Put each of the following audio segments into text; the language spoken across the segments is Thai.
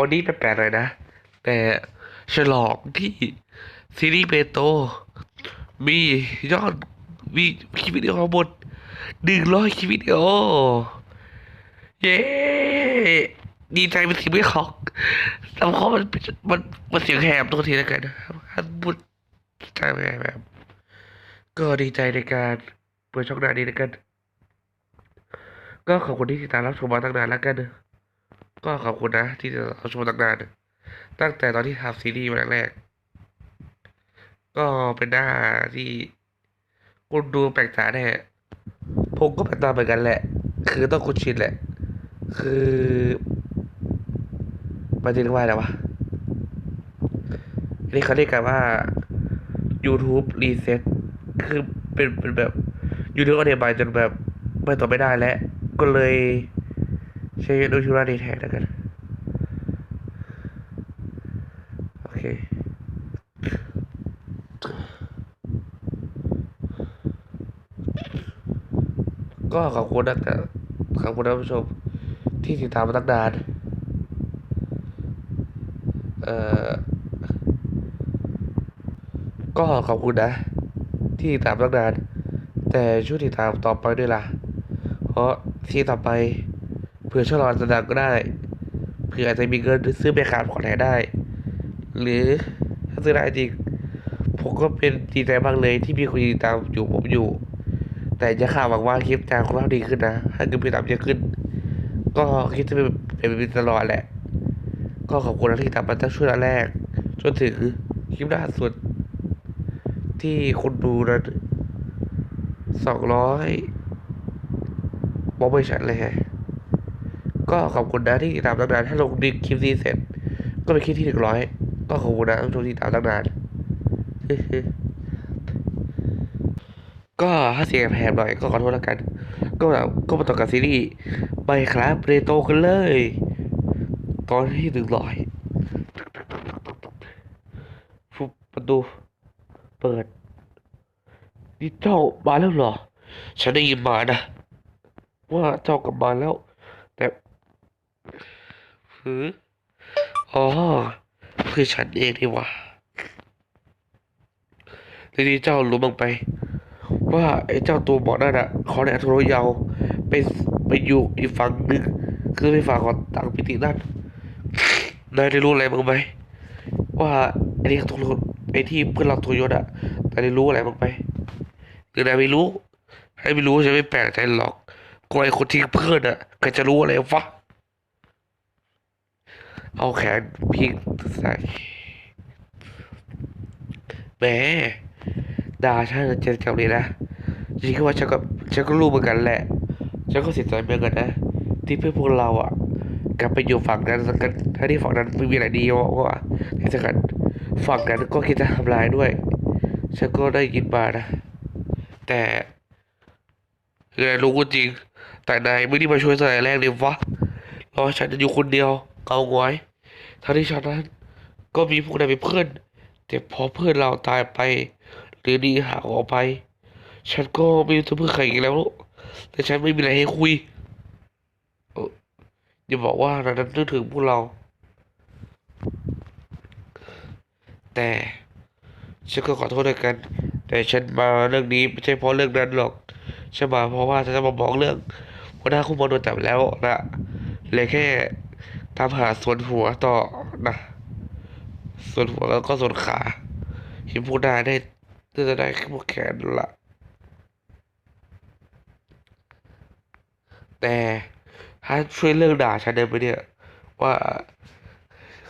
วันนี้แปลกๆเลยนะ แต่ฉลองที่ซีรีส์เบโตมียอดมีคลิปวิดีโอหมดหนึ่งร้อยคลิปวิดีโอ เย้ดีใจเป็นสิ่งไม่ขอกแต่เพราะมันมันมันเสียงแหบตัวทีแล้วกันนะครับฮันบุดใจไม่แหบก็ดีใจในการเปิดช่องหน้านี้แล้วกัน ก็ขอบคุณที่ติดตามรับชมมาตั้งนานแล้วกันนะ ก็ขอบคุณนะ ที่เราชมตั้งนานตั้งแต่ตอนที่ทำซีรีส์มาแรกๆก็เป็นหน้าที่คุณดูแปลกตาแน่ผมก็แปลกตาเหมือนกันแหละ คือต้องคุ้นชินแหละ คือมันจะเรียกว่าอะไรวะนี่เขาเรียกกันว่า YouTube Reset คือเป็นเป็นแบบ YouTube ก็เดียบายจนแบบไม่ต่อไม่ได้แล้ว ก็เลย ใช้ดูชูราดีแท็กแล้วกัน โอเค ก็ขอบคุณนะแต่ขอบคุณท่านผู้ชม ที่ติดตามมาตั้งนาน เอ่อ ก็ขอบคุณนะ ที่ติดตามตั้งนาน แต่ช่วยติดตามต่อไปด้วยล่ะ เพราะที่ต่อไป เผื่อช่วยเราจะดังก็ได้ เผื่ออาจจะมีเงินซื้อแบคาร์ดขอแท้ได้ หรือถ้าซื้อได้จริงผมก็เป็นดีใจมากเลยที่มีคนติดตามอยู่ผมอยู่ แต่จะข่าวหวังว่าคลิปจะคุณภาพดีขึ้นนะถ้าเกิดติดตามเยอะขึ้น ก็คิดจะเป็นเป็นตลอดแหละ ก็ขอบคุณที่ติดตามมาตั้งช่วงแรกจนถึงคลิปล่าสุด ที่คุณดูนั้นสองร้อยบอกไม่ชัดเลยฮะ ก็ขอบคุณนะที่ติดตามตั้งนานถ้าลงดิคลิปนี้เสร็จ ก็เป็นคลิปที่หนึ่งร้อยก็ขอบคุณนะทุกที่ติดตามตั้งนานก็ถ้าเสียงแผบหน่อยก็ขอโทษแล้วกัน ก็แบบก็มาต่อกับซีรีส์ไปครับเรโตกันเลย ตอนที่หนึ่งร้อยฟุบประตู เปิดนี่เจ้ามาแล้วเหรอ ฉันได้ยินมานะ ว่าเจ้ากลับมาแล้ว หือ อ๋อ คือฉันเองนี่ว่าทีนี้เจ้ารู้บ้างไป ว่าไอ้เจ้าตัวหมอนั่นอะเขาเนี่ยทรยาวไปไปอยู่อีกฝั่งหนึ่งคือไปฝั่งของต่างพิตินั่นนายได้รู้อะไรบ้างไหมว่าไอ้นี่ตัวไอ้ที่เพื่อนเราตัวยศอะนายได้รู้อะไรบ้างไหมหรือนายไม่รู้ให้ไม่รู้ฉันไม่แปลกใจหรอกก็ไอ้คนที่เพื่อนอะใครจะรู้อะไรวะ เอาแขนพิงใส่แหมด่าฉันจะจำเลยนะจริงๆว่าฉันก็ฉันก็รู้เหมือนกันแหละ ฉันก็เสียใจเหมือนกันนะ ที่เพื่อนพวกเราอะ กลับไปอยู่ฝั่งนั้นสักกันทั้งที่ฝั่งนั้นไม่มีอะไรดีวะว่าที่สำคัญฝั่งนั้นก็คิดจะทำลายด้วย ฉันก็ได้ยินมานะ แต่คือนายรู้ก็จริง แต่นายไม่ได้มาช่วยตั้งแต่แรกเลยวะรอฉันจะอยู่คนเดียว เอาไว้ทั้งที่ฉันนั้นก็มีพวกนายเป็นเพื่อน แต่พอเพื่อนเราตายไป หรือหนีหาออกไป ฉันก็ไม่รู้จะพึ่งใครอีกแล้ว แต่ฉันไม่มีอะไรให้คุยเอ่ออย่าบอกว่าตอนนั้นนึกถึงพวกเรา แต่ฉันก็ขอโทษด้วยกัน แต่ฉันมาเรื่องนี้ไม่ใช่เพราะเรื่องนั้นหรอกฉันมาเพราะว่าฉันจะมาบอกเรื่องหัวหน้าคุณบอลโดนจับแล้วนะเลยแค่ ตามหาส่วนหัวต่อนะ ส่วนหัวแล้วก็ส่วนขาห็นผู้นายได้จะได้แค่พวกแขนละ แต่ถ้าช่วยเลิกด่าฉันได้ไหมเนี่ย ว่า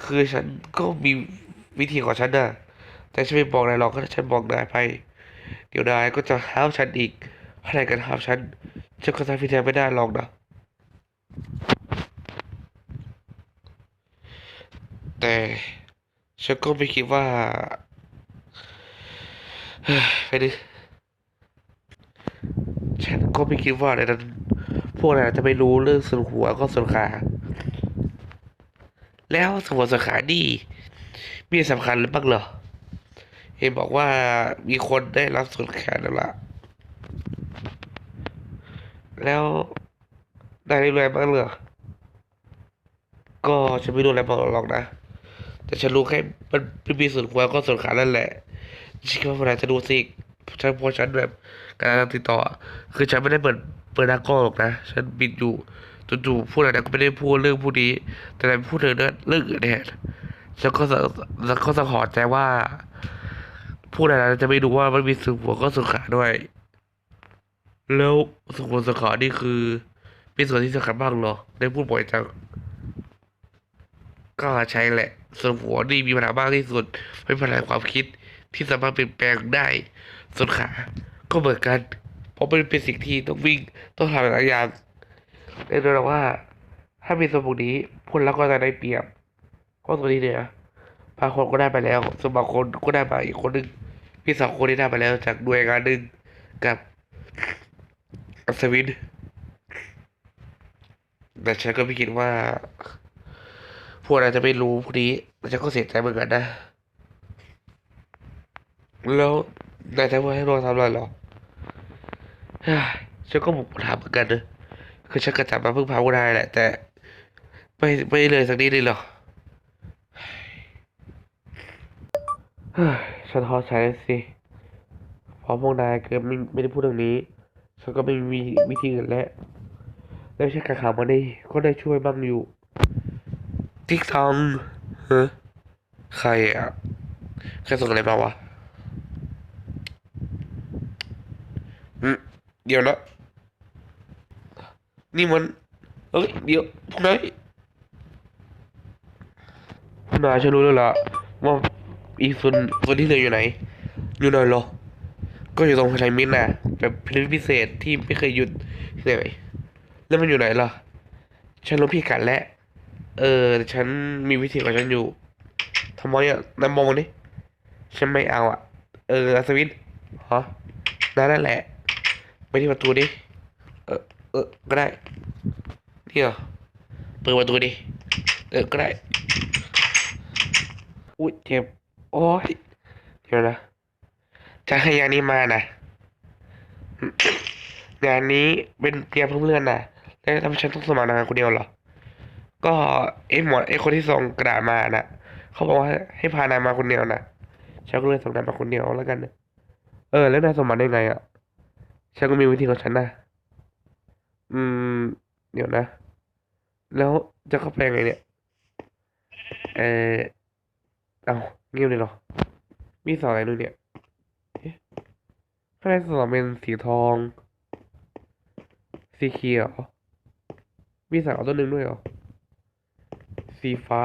คือฉันก็มีวิธีของฉันนะแต่ฉันไม่บอกนายหรอกถ้าฉันบอกนายไป เดี๋ยวนายก็จะห้ามฉันอีกถ้านายกันห้ามฉันฉันก็ทำพิธีไม่ได้หรอกนะ แต่ฉันก็ไม่คิดว่าไปดิฉันก็ไม่คิดว่าในนั้นพวกนั้นจะไม่รู้เรื่องส่วนหัวก็ส่วนขา แล้วส่วนหัวส่วนขานี่มีสำคัญหรือบ้างเหรอ เห็นบอกว่ามีคนได้รับส่วนแขนแล้วล่ะ แล้วได้เรื่อยบ้างเหรอ ก็ฉันไม่รู้อะไรบอกหรอกนะ แต่ฉันรู้แค่มันมันมีส่วนหัวก็ส่วนขานั่นแหละฉันคิดว่าเวลาจะดูสิฉันพราะฉันแบบการติดต่อ คือฉันไม่ได้เปิดเปิดหน้ากล้องหรอกนะ ฉันบิดอยู่จู่ๆพูดอะไรก็ไม่ได้พูดเรื่องผู้นี้ แต่ดันพูดเรื่องเรื่องอื่นแทนฉันก็สะแล้วก็สังหรณ์ใจว่า พูดอะไรนะจะไม่รู้ว่ามันมีส่วนหัวก็ส่วนขาด้วย แล้วส่วนหัวส่วนขานี่คือมีส่วนที่สำคัญบ้างเหรอ ได้พูดบ่อยจังก็ใช่แหละ ส่วนหัวนี่มีปัญหามากที่สุดเป็นพลังความคิดที่สามารถเปลี่ยนแปลงได้ ส่วนขา ก็เหมือนกัน เพราะมันเป็นสิ่งที่ต้องวิ่งต้องทำหลายอย่างแน่นอนว่า ถ้ามีสมองนี้พวกเราก็จะได้เปรียบ เพราะตัวนี้เนี่ยบางคนก็ได้ไปแล้วส่วนบางคนก็ได้มาอีกคนหนึ่งพี่สองคนที่ได้ไปแล้ว จากหน่วยงานหนึ่งกับอัศวินแต่ฉันก็ไม่คิดว่า วกเราจะไม่รู้พวกนี้แต่ฉันก็เสียใจเหมือนกันนะ แล้วนายทำให้เราทำอะไรหรอฉันก็บุกถามเหมือนกันนะคือฉันก็จับมาเพิ่งพาพวกนายแหละ แต่ ไม่ไม่เลยสักนิดเลยหรอฉันท้อใจแล้วสิเพราะพวกนายเกิดไม่ไม่ได้พูดเรื่องนี้ ฉันก็ไม่มีวิธีอื่นแล้วแล้วใช้การข่าวมาได้ก็ได้ช่วยบ้างอยู่ ติ๊กตองฮะใครอะ ใครส่งอะไรมาวะอืมเดี๋ยวนะนี่มันเอ้ยเดี๋ยวพวกนายพวกนายฉันรู้แล้วล่ะว่าอีกส่วนส่วนที่เหลืออยู่ไหน อยู่ไหนเหรอ ก็อยู่ตรงไทยมิตรนะแบบพิพิเศษที่ไม่เคยหยุดที่ไหนแล้วมันอยู่ไหนล่ะ ฉันรู้พิกัดแล้ว เออแต่ฉันมีวิธีของฉันอยู่ทำไมอะนายมองมาดิฉันไม่เอาอะ เอออัศวินฮะนั่นนั่นแหละ ไปที่ประตูดิ เออเออก็ได้ นี่เหรอ เปิดประตูดิ เออก็ได้ อุ้ยเจ็บ โอ้ยเดี๋ยวนะจะให้ยานี้มานะงานนี้เป็นเตรียมเพื่อนๆนะแล้วทำไมฉันต้องสมัครงานคนเดียวเหรอ ก็ไอ้หมอไอ้คนที่ส่งกระดาษมาน่ะเขาบอกว่าให้พานายมาคนเดียวน่ะฉันก็เลยส่งนายมาคนเดียวแล้วกันนะเออ แล้วนายสมัครได้ไงอะฉันก็มีวิธีของฉันนะอืม เดี๋ยวนะ แล้วจะเข้าไปยังไงเนี่ย เออเอาเงียบเลยเหรอ มีสองอะไรนู่นเนี่ยเอ๊ะข้างในสองเป็นสีทอง สีเขียว มีสายเอตัวหนึ่งด้วยเหรอ สีฟ้า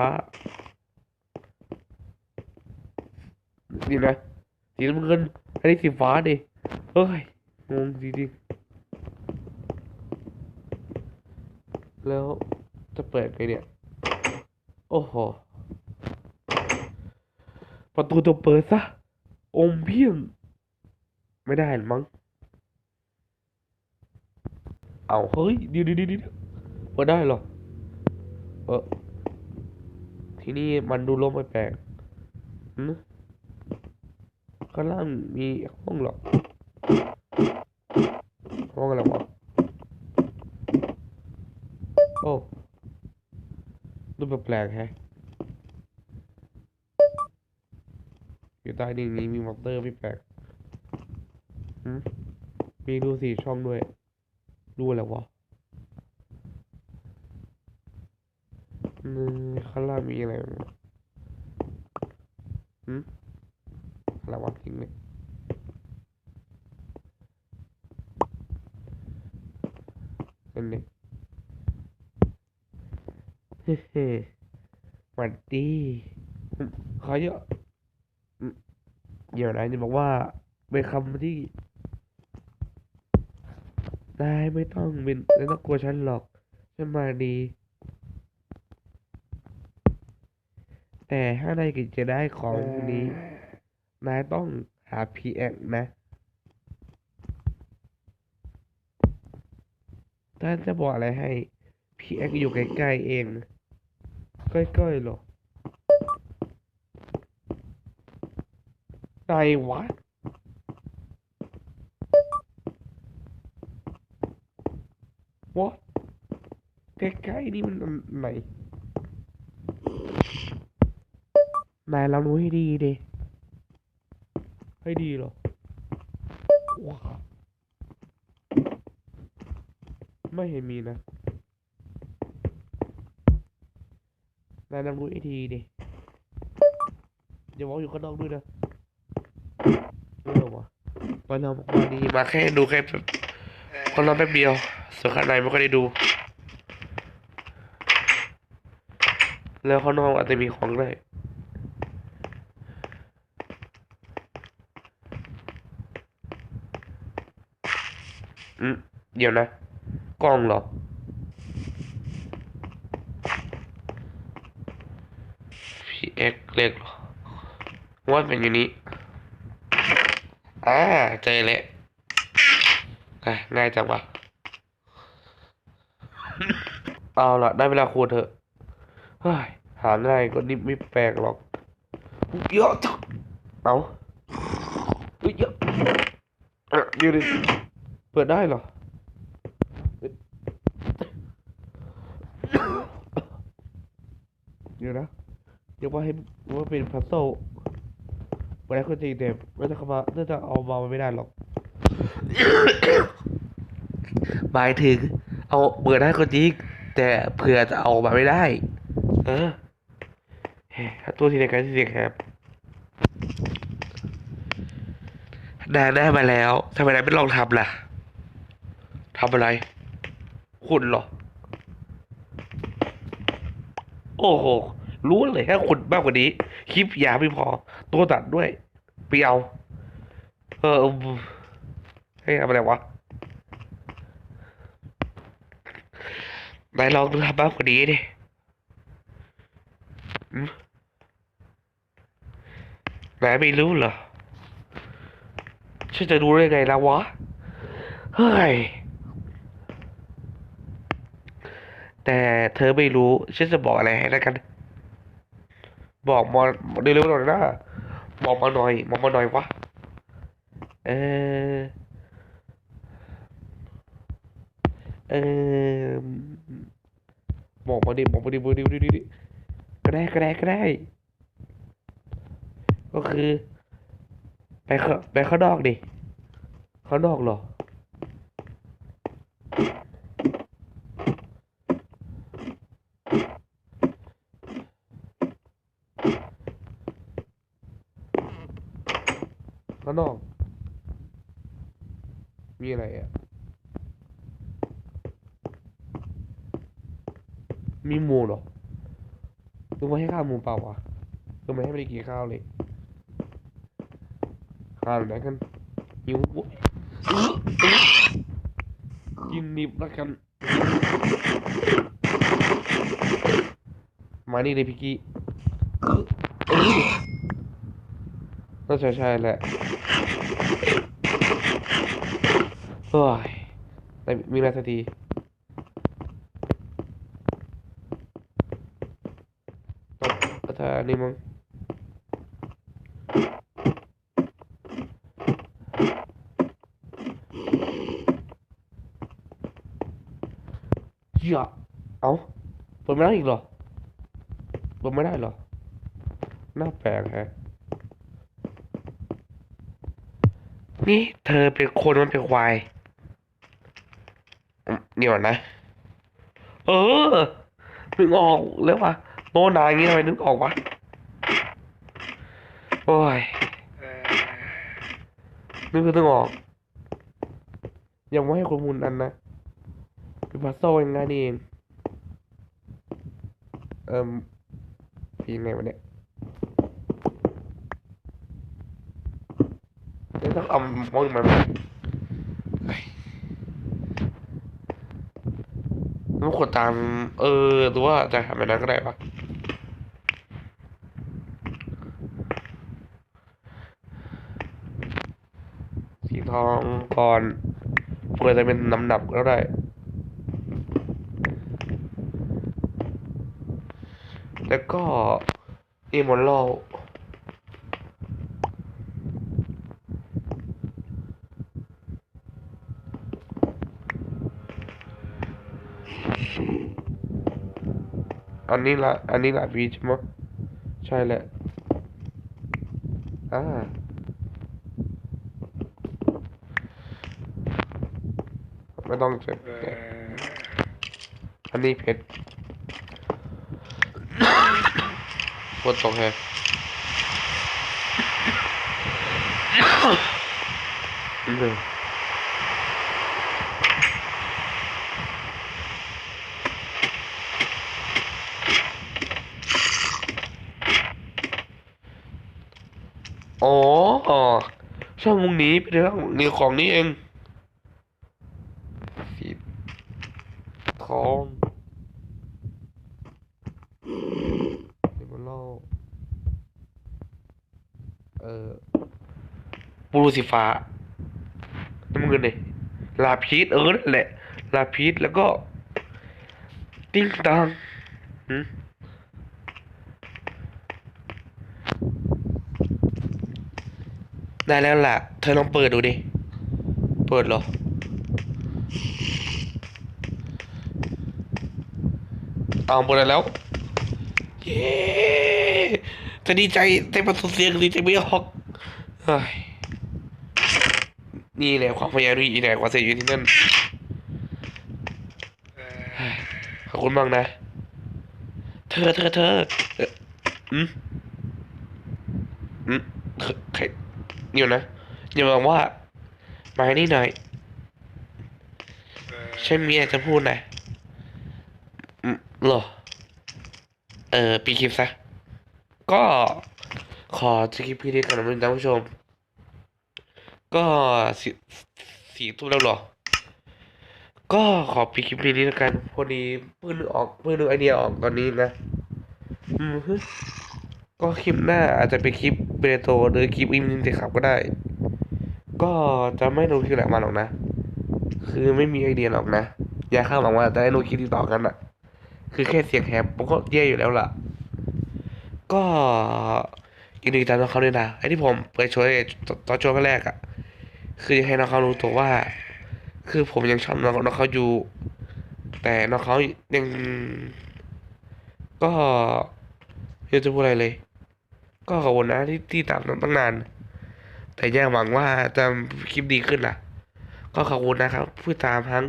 นี่นะสีน้ำเงินอันนี้สีฟ้าดิเฮ้ยงงจริงๆแล้วจะเปิดไงเนี่ย โอ้โห ประตูตัวเปิดซะ อมเพียงไม่ได้หรอมั้ง เอาเฮ้ยเดี๋ยวเดี๋ยวเดี๋ยวเดี๋ยวเปิดได้หรอ เออ ที่นี่มันดูโล่งแปลกๆหืมข้างล่างมีห้องเหรอห้องอะไรวะโอ้ดูแปลกๆแฮะอยู่ใต้ดินนี้มีมอเตอร์ไม่แปลกหืมมีดูสี่ช่องด้วย ดูอะไรวะอืมข้างล่างมีอะไรบ้างวะหืม อะไรวะทิ้งเลยนั่นเลยเฮ้เฮ้หวัดดีอืมขอเยอะเดี๋ยวนะจะบอกว่าเป็นคำที่นายไม่ต้องเป็นไม่ต้องกลัวฉันหรอก ฉันมาดี แต่ถ้านายกิดจะได้ของนี้ นายต้องหา PX นะถ้านจะบอกอะไรให้ PX อยู่ใกล้ๆเอง ใกล้ๆหรอไหนวะวะใกล้ๆนี่มันไหนนายลองดูให้ดีดิ ให้ดีเหรอว้าไม่เห็นมีนะนายลองดูให้ดีดิอย่าบอกอยู่ข้างนอกด้วยนะไม่หรอวะมาเรามาดีมาแค่ดูแค่แบบคนเราแป๊บเดียวส่วนข้างในไม่ค่อยได้ดู แล้วข้างนอกอาจจะมีของได้วยอืม เดี๋ยวนะ กล้องเหรอ PX เล็กเหรอว่าเป็นอย่างนี้ อ่าเจอแล้วอะง่ายจังวะเอาละได้เวลาคูณเถอะเฮ้ยหาง่ายก็นี่ไม่แปลกหรอก เยอะจังเอาเยอะเอ่อเดี๋ยวดิเปิดได้เหรอ เดี๋ยวนะเดี๋ ยวว่าให้ว่าเป็นพัซโซ่ไม่ได้คนจริงแต่ไม่จะเข้ามาน่าจะเอามาไม่ได้หรอกหมายถึง เอาเปิดได้ก็จริงแต่เผื่อจะเอามาไม่ได้ เออเฮ้ยตัวที่ในการที่เสียงครับนายได้มาแล้วทำไมนายไม่ลองทำล่ะทำอะไร คุณเหรอ โอ้โห รู้เลยถ้าคุณมากกว่านี้ คลิปยาไม่พอ ตัวตัดด้วยไปเอาเออให้ทำอะไรวะนายลองดูทำมากกว่านี้ดิอืมนายไม่รู้เหรอฉันจะรู้ได้ไงล่ะวะ เฮ้ย แต่เธอไม่รู้ ฉันจะบอกอะไรให้แล้วกัน บอกมาเร็วๆหน่อยนะบอกมาหน่อยบอกมาหน่อยวะเออเออบอกมาดิบอกมาดิบอกมาดิบอกมาดิก็ได้ก็ได้ก็ได้ ก็คือ ไปข้าไปข้างนอกดิข้างนอกเหรอ ข้างนอก มีอะไรอะ มีหมูเหรอ ลุงไม่ให้ข้าวหมูเปล่าวะลุงไม่ให้ไม่ได้กินข้าวเลยข้าวไหนกันหิวอุ๊ยอื้ออื้อกินนิบแล้วกัน มานี่เลยพี่กี้อื้ออื้อน่าจะใช่แหละเฮ้ยได้มีอะไรสักทีาอันนี้มั้งอย่าเอาเปิดไม่ได้อีกเหรอเปิดไม่ได้เหรอ น่าแปลกแฮะ นี่เธอเป็นคนมันเป็นควายเดี๋ยวนะ เออนึกออกแล้ววะ โตนาอย่างงี้ทำไมนึกออกวะ โอ้ย นึกคือนึกออก ยังไม่ให้ข้อมูลอันนะเป็นพัซโซ่ยังไงนี่เอง เอ่มปีไหนวะเนี่ยต้องเอามองมันต้องกดตาม เออหรือว่าจะทำแบบนั้นก็ได้ปะ องก่อนเพื่อจะเป็นน้ำหนักก็ได้แล้วก็อีมอนโลอันนี้ละ อันนี้ละพีใช่ไหมใช่แหละอ่า ไม่ต้องเจ็บเนี่ยอันนี้เพชรฝนตกแฮะหนึ่งอ๋อช่องมุงนี้เป็นเรื่องนี้ของนี้เองสีทองเดมอนโลเออ บูรูสีฟ้าน้ำเงินเลยลาพีสเออนั่นแหละลาพีสแล้วก็ ติ้งตังหืมได้แล้วล่ะ เธอลองเปิดดูดิ เปิดหรอเอาเปิดแล้ว เย้จะดีใจได้ประสบเสียงดีใจไม่ออกเฮ้ย นี่แหละความพยายามนี่แหละความเสียอยู่ที่นั่นเฮ้ยขอบคุณมากนะ เธอเธอเธออืมอืมเธอใครเดี๋ยวนะอย่าบอกว่า มานี่หน่อยฉันมีอะไรจะพูดนะอืมหรอ เออปีคลิปซะ ก็ขอจะคลิปพี่นี้ก่อนนะท่านผู้ชม ก็สีสีทุ่มแล้วเหรอ ก็ขอปิดคลิปนี้แล้วกัน พอดีเพิ่งนึกออกเพิ่งนึกไอเดียออกตอนนี้นะ อืมก็คลิปหน้าอาจจะเป็นคลิปเบรโตหรือคลิปอิมนินเตขับก็ได้ ก็จะไม่ดูคลิปไหนมาหรอกนะ คือไม่มีไอเดียหรอกนะ อย่าคาดหวังว่าจะได้ดูคลิปที่ต่อกันอะคือแค่เสียงแหบผมก็แย่อยู่แล้วล่ะ ก็ยินดีตามน้องเขาด้วยนะไอ้ที่ผมเปิดช่วยตอนช่วงแรกอะ คือให้น้องเขารู้ตัวว่า คือผมยังชอบน้องน้องเขาอยู่ แต่น้องเขายัง ก็ไม่รู้จะพูดอะไรเลย ก็ขอบคุณนะที่ที่ตามน้องตั้งนาน แต่ยังหวังว่าจะคลิปดีขึ้นล่ะ ก็ขอบคุณนะครับผู้ตามทั้ง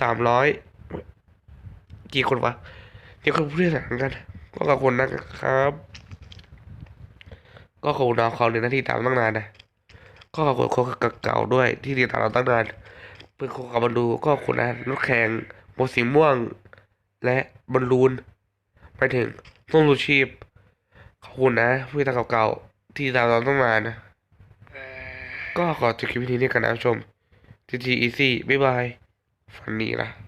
สามร้อยกี่คนวะเดี๋ยวคนพูดเรื่องกัน ก็ขอบคุณนะครับ ก็ขอบคุณน้องเขาเลยนะที่ตามตั้งนานนะ ก็ขอบคุณคนเก่าๆด้วยที่ติดตามเราตั้งนานเพื่อนคนกับบอลลูก็ขอบคุณนะรถแข่งโมสีม่วง และบอลลูน ไปถึงต้นรูชีพ ขอบคุณนะผู้ติดตามเก่าๆที่ติดตามเราตั้งนานนะก็ขอจบคลิปนี้กันนะผู้ชมทีทีอีซี่บ๊ายบาย ฟันดีนะ